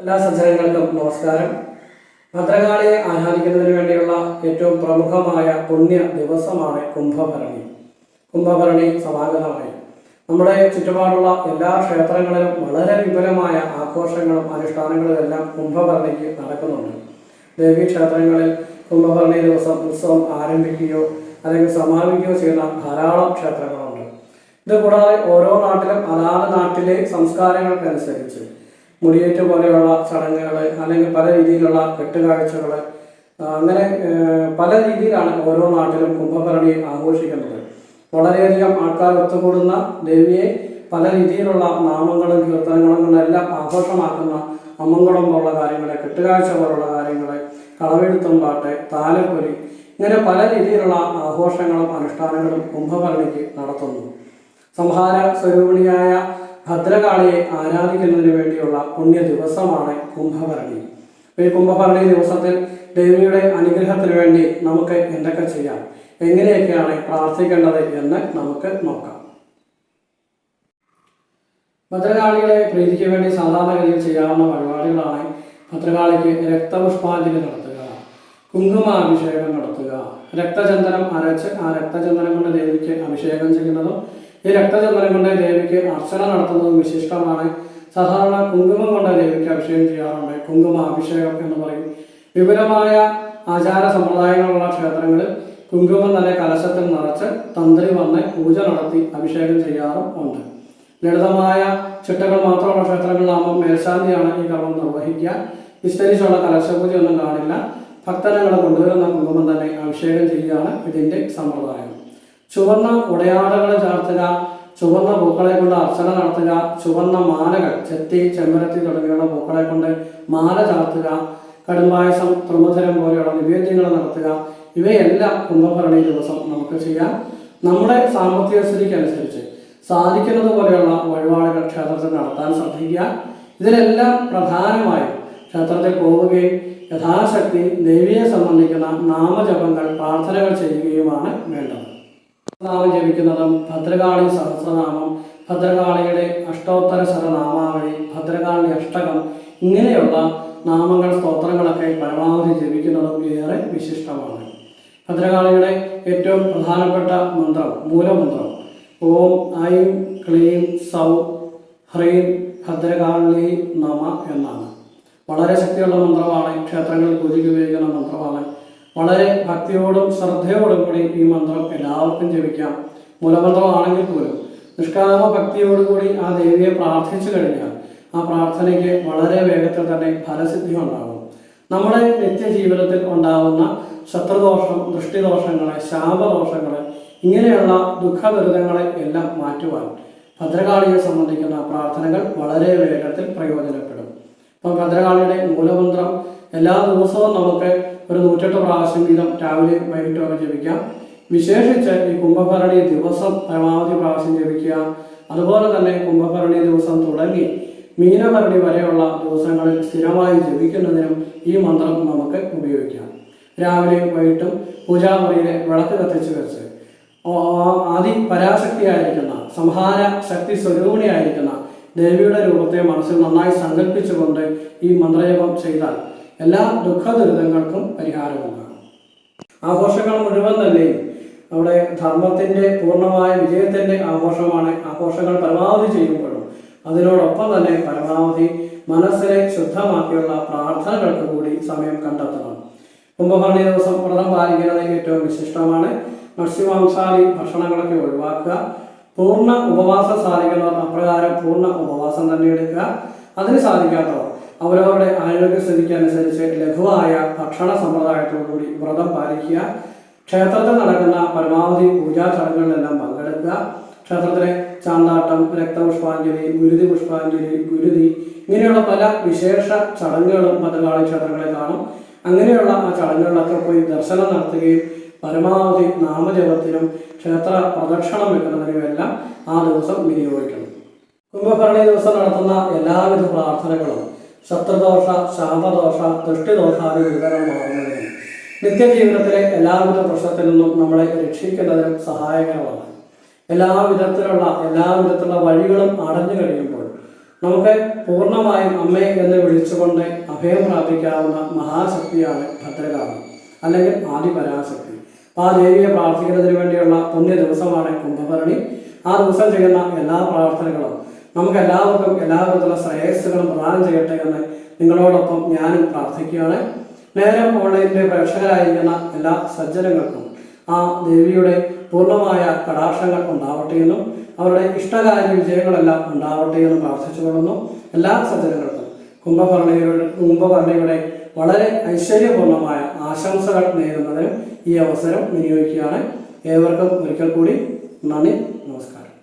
എല്ലാ സജ്ജനങ്ങൾക്കും നമസ്കാരം. ഭദ്രകാളിയെ ആരാധിക്കുന്നതിന് വേണ്ടിയുള്ള ഏറ്റവും പ്രമുഖമായ പുണ്യ ദിവസമാണ് കുംഭഭരണി. കുംഭഭരണി സമാഗതമായി. നമ്മുടെ ചുറ്റുപാടുള്ള എല്ലാ ക്ഷേത്രങ്ങളിലും വളരെ വിപുലമായ ആഘോഷങ്ങളും അനുഷ്ഠാനങ്ങളും എല്ലാം കുംഭഭരണിക്ക് നടക്കുന്നുണ്ട്. ദേവീ ക്ഷേത്രങ്ങളിൽ കുംഭഭരണി ദിവസം ഉത്സവം ആരംഭിക്കുകയോ അല്ലെങ്കിൽ സമാപിക്കുകയോ ചെയ്യുന്ന ധാരാളം ക്ഷേത്രങ്ങളുണ്ട്. ഇതുകൂടാതെ ഓരോ നാട്ടിലും അതാത് നാട്ടിലെ സംസ്കാരങ്ങൾക്കനുസരിച്ച് മുടിയേറ്റ് പോലെയുള്ള ചടങ്ങുകൾ അല്ലെങ്കിൽ പല രീതിയിലുള്ള കെട്ടുകാഴ്ചകൾ അങ്ങനെ പല രീതിയിലാണ് ഓരോ നാട്ടിലും കുംഭഭരണി ആഘോഷിക്കുന്നത്. വളരെയധികം ആൾക്കാർ ഒത്തുകൂടുന്ന ദേവിയെ പല രീതിയിലുള്ള നാമങ്ങളും കീർത്തനങ്ങളും കൊണ്ടെല്ലാം ആഘോഷമാക്കുന്ന അമ്മങ്ങളും പോലുള്ള കാര്യങ്ങൾ കെട്ടുകാഴ്ച പോലുള്ള കാര്യങ്ങൾ കളവെഴുത്തും പാട്ട് താലപ്പൊലി ഇങ്ങനെ പല രീതിയിലുള്ള ആഘോഷങ്ങളും അനുഷ്ഠാനങ്ങളും കുംഭഭരണിക്ക് നടത്തുന്നു. സംഹാര സ്വരൂപിണിയായ ഭദ്രകാളിയെ ആരാധിക്കുന്നതിന് വേണ്ടിയുള്ള പുണ്യ ദിവസമാണ് കുംഭഭരണി ഈ കുംഭഭരണി ദിവസത്തിൽ ദേവിയുടെ അനുഗ്രഹത്തിന് വേണ്ടി നമുക്ക് എന്തൊക്കെ ചെയ്യാം? എങ്ങനെയൊക്കെയാണ് പ്രാർത്ഥിക്കേണ്ടത് എന്ന് നമുക്ക് നോക്കാം. ഭദ്രകാളികളെ പ്രീതിക്ക് വേണ്ടി സാധാരണഗതിയിൽ ചെയ്യാവുന്ന പരിപാടികളാണ് ഭദ്രകാളിക്ക് രക്തപുഷ്പാഞ്ജലി നടത്തുക കുങ്കുമാഭിഷേകം നടത്തുക രക്തചന്ദനം അരച്ച് ആ രക്തചന്ദനം കൊണ്ട് ദേവിക്ക് അഭിഷേകം ചെയ്യുന്നതും ഈ രക്തചന്ദനം കൊണ്ട് ദേവിക്ക് അർച്ചന നടത്തുന്നതും വിശിഷ്ടമാണ്. സാധാരണ കുങ്കുമം കൊണ്ട് ദേവിക്ക് അഭിഷേകം ചെയ്യാറുണ്ട്. കുങ്കുമ അഭിഷേകം എന്ന് പറയും. വിപുലമായ ആചാര സമ്പ്രദായങ്ങളുള്ള ക്ഷേത്രങ്ങളിൽ കുങ്കുമം തന്നെ കലശത്തിൽ നിറച്ച് തന്ത്രി വന്ന് പൂജ നടത്തി അഭിഷേകം ചെയ്യാറും ഉണ്ട് ലളിതമായ ചിട്ടകൾ മാത്രമുള്ള ക്ഷേത്രങ്ങളിലാകുമ്പോൾ മേൽശാന്തിയാണ് ഈ കർമ്മം നിർവഹിക്കുക. വിസ്തരിച്ചുള്ള കലശപൂജയൊന്നും കാണില്ല. ഭക്തജനങ്ങൾ കൊണ്ടുവരുന്ന കുങ്കുമം തന്നെ അഭിഷേകം ചെയ്യുകയാണ് ഇതിന്റെ സമ്പ്രദായം. ചുവന്ന ഉടയാടകൾ ചാർത്തുക ചുവന്ന പൂക്കളെ കൊണ്ട് അർച്ചന നടത്തുക ചുവന്ന മാലകൾ ചെത്തി ചെമ്പരത്തി തുടങ്ങിയുള്ള പൂക്കളെ കൊണ്ട് മാല ചാർത്തുക കടുംപായസം ത്രിമുധരം പോലെയുള്ള നിവേദ്യങ്ങൾ നടത്തുക. ഇവയെല്ലാം കുംഭഭരണി ദിവസം നമുക്ക് ചെയ്യാം. നമ്മുടെ സാമ്പത്തിക സ്ഥിതിക്ക് അനുസരിച്ച് സാധിക്കുന്നത് പോലെയുള്ള വഴിപാടുകൾ ക്ഷേത്രത്തിൽ നടത്താൻ ശ്രദ്ധിക്കുക. ഇതിലെല്ലാം പ്രധാനമായും ക്ഷേത്രത്തിൽ പോവുകയും യഥാശക്തി ദേവിയെ സംബന്ധിക്കുന്ന നാമജപങ്ങൾ പ്രാർത്ഥനകൾ ചെയ്യുകയുമാണ് വേണ്ടത്. നാമം ജപിക്കുന്നതും ഭദ്രകാളി സഹസ്രനാമം ഭദ്രകാളിയുടെ അഷ്ടോത്തര സഹനാമാവഴി ഭദ്രകാളി അഷ്ടകം ഇങ്ങനെയുള്ള നാമങ്ങൾ സ്തോത്രങ്ങളൊക്കെ പരമാവധി ജപിക്കുന്നതും ഏറെ വിശിഷ്ടമാണ്. ഭദ്രകാളിയുടെ ഏറ്റവും പ്രധാനപ്പെട്ട മന്ത്രം മൂലമന്ത്രം. ഓം ഐം ക്ലീം സൗ ഹ്രീം ഭദ്രകാളി നമ എന്നാണ്. വളരെ ശക്തിയുള്ള മന്ത്രമാണ് ക്ഷേത്രങ്ങളിൽ പൂജയ്ക്ക് ഉപയോഗിക്കുന്ന മന്ത്രമാണ് വളരെ ഭക്തിയോടും ശ്രദ്ധയോടും കൂടി ഈ മന്ത്രം എല്ലാവർക്കും ജപിക്കാം. മൂലമന്ത്രമാണെങ്കിൽ പോലും നിഷ്കാമ ഭക്തിയോടുകൂടി ആ ദേവിയെ പ്രാർത്ഥിച്ചു കഴിഞ്ഞാൽ ആ പ്രാർത്ഥനയ്ക്ക് വളരെ വേഗത്തിൽ തന്നെ ഫലസിദ്ധി ഉണ്ടാകും. നമ്മുടെ നിത്യജീവിതത്തിൽ ഉണ്ടാകുന്ന ശത്രുദോഷം ദൃഷ്ടിദോഷങ്ങളെ ശാപദോഷങ്ങളെ ഇങ്ങനെയുള്ള ദുഃഖദുരിതങ്ങളെ എല്ലാം മാറ്റുവാൻ ഭദ്രകാളിയെ സംബന്ധിക്കുന്ന പ്രാർത്ഥനകൾ വളരെ വേഗത്തിൽ പ്രയോജനപ്പെടും. അപ്പം ഭദ്രകാളിയുടെ മൂലമന്ത്രം എല്ലാ ദിവസവും നമുക്ക് ഒരു നൂറ്റെട്ട് പ്രാവശ്യം വീതം രാവിലെ വൈകിട്ടൊക്കെ ജപിക്കാം. വിശേഷിച്ച് ഈ കുംഭഭരണി ദിവസം പരമാവധി പ്രാവശ്യം ജപിക്കുക. അതുപോലെ തന്നെ കുംഭഭരണി ദിവസം തുടങ്ങി മീനഭരണി വരെയുള്ള ദിവസങ്ങളിൽ സ്ഥിരമായി ജപിക്കുന്നതിനും ഈ മന്ത്രം നമുക്ക് ഉപയോഗിക്കാം. രാവിലെയും വൈകിട്ടും പൂജാമുറിയിലെ വിളക്ക് കത്തിച്ച് വെച്ച് ആദി പരാശക്തിയായിരിക്കുന്ന സംഹാര ശക്തി സ്വരൂപിണിയായിരിക്കുന്ന ദേവിയുടെ രൂപത്തെ മനസ്സിൽ നന്നായി സങ്കല്പിച്ചുകൊണ്ട് ഈ മന്ത്രജപം ചെയ്താൽ എല്ലാ ദുഃഖ ദുരിതങ്ങൾക്കും പരിഹാരമുണ്ടാകും. ആഘോഷങ്ങൾ മുഴുവൻ തന്നെ അവിടെ ധർമ്മത്തിന്റെ പൂർണമായ വിജയത്തിന്റെ ആഘോഷമാണ്. ആഘോഷങ്ങൾ പരമാവധി ചെയ്യുമ്പോഴും അതിനോടൊപ്പം തന്നെ പരമാവധി മനസ്സിനെ ശുദ്ധമാക്കിയുള്ള പ്രാർത്ഥനകൾക്ക് കൂടി സമയം കണ്ടെത്തണം. കുംഭഭരണി ദിവസം വ്രതം പാലിക്കുന്നത് ഏറ്റവും വിശിഷ്ടമാണ്. മത്സ്യമാംസാദി ഭക്ഷണങ്ങളൊക്കെ ഒഴിവാക്കുക. പൂർണ ഉപവാസം സാധിക്കുന്നവർ അപ്രകാരം പൂർണ ഉപവാസം തന്നെ എടുക്കുക. അതിന് സാധിക്കാത്തവർ അവരവരുടെ ആരോഗ്യസ്ഥിതിക്ക് അനുസരിച്ച് ലഘുവായ ഭക്ഷണ സമ്പ്രദായത്തോടുകൂടി വ്രതം പാലിക്കുക. ക്ഷേത്രത്തിൽ നടക്കുന്ന പരമാവധി പൂജാ ചടങ്ങുകളിലെല്ലാം പങ്കെടുക്കുക. ക്ഷേത്രത്തിലെ ചാന്താട്ടം രക്തപുഷ്പാഞ്ജലി ഗുരുതി പുഷ്പാഞ്ജലി ഗുരുതി ഇങ്ങനെയുള്ള പല വിശേഷ ചടങ്ങുകളും പതിനാളി ക്ഷേത്രങ്ങളിൽ കാണും. അങ്ങനെയുള്ള ആ ചടങ്ങുകളിലൊക്കെ പോയി ദർശനം നടത്തുകയും പരമാവധി നാമജപത്തിനും ക്ഷേത്ര പ്രദക്ഷിണം വെക്കുന്നതിനും എല്ലാം ആ ദിവസം വിനിയോഗിക്കണം കുംഭഭരണി ദിവസം നടത്തുന്ന എല്ലാവിധ പ്രാർത്ഥനകളും ശത്രുദോഷ ശാപദോഷ ദൃഷ്ടിദോഷാദി വിവരമാകുന്നതിനും നിത്യജീവിതത്തിലെ എല്ലാവിധ പ്രശ്നത്തിൽ നിന്നും നമ്മളെ രക്ഷിക്കുന്നതിനും സഹായകരമാണ്. എല്ലാ വിധത്തിലുള്ള എല്ലാ വിധത്തിലുള്ള വഴികളും അടഞ്ഞു കഴിയുമ്പോൾ നമുക്ക് പൂർണമായും അമ്മേ എന്ന് വിളിച്ചുകൊണ്ട് അഭയം പ്രാപിക്കാവുന്ന മഹാശക്തിയാണ് ഭദ്രകാമി അല്ലെങ്കിൽ ആദിപരാശക്തി. ആ ദേവിയെ പ്രാർത്ഥിക്കുന്നതിന് വേണ്ടിയുള്ള പുണ്യ ദിവസമാണ് കുംഭഭരണി. ആ ദിവസം ചെയ്യുന്ന എല്ലാ പ്രാർത്ഥനകളും നമുക്ക് എല്ലാവർക്കും എല്ലാവിധത്തിലുള്ള ശ്രേയസ്സുകളും പ്രദാനം ചെയ്യട്ടെ എന്ന് നിങ്ങളോടൊപ്പം ഞാനും പ്രാർത്ഥിക്കുകയാണ്. നേരം ഓൺലൈനിലെ പ്രേക്ഷകരായിരിക്കുന്ന എല്ലാ സജ്ജനങ്ങൾക്കും ആ ദേവിയുടെ പൂർണമായ കടാക്ഷങ്ങൾ ഉണ്ടാവട്ടെ എന്നും അവരുടെ ഇഷ്ടകാര്യ വിജയങ്ങളെല്ലാം ഉണ്ടാവട്ടെ എന്നും പ്രാർത്ഥിച്ചുകൊള്ളുന്നു. എല്ലാ സജ്ജനങ്ങൾക്കും കുംഭഭരണിയുടെ കുംഭഭരണിയുടെ വളരെ ഐശ്വര്യപൂർണമായ ആശംസകൾ നേരുന്നതിനും ഈ അവസരം വിനിയോഗിക്കുകയാണ്. ഏവർക്കും ഒരിക്കൽ കൂടി നന്ദി നമസ്കാരം.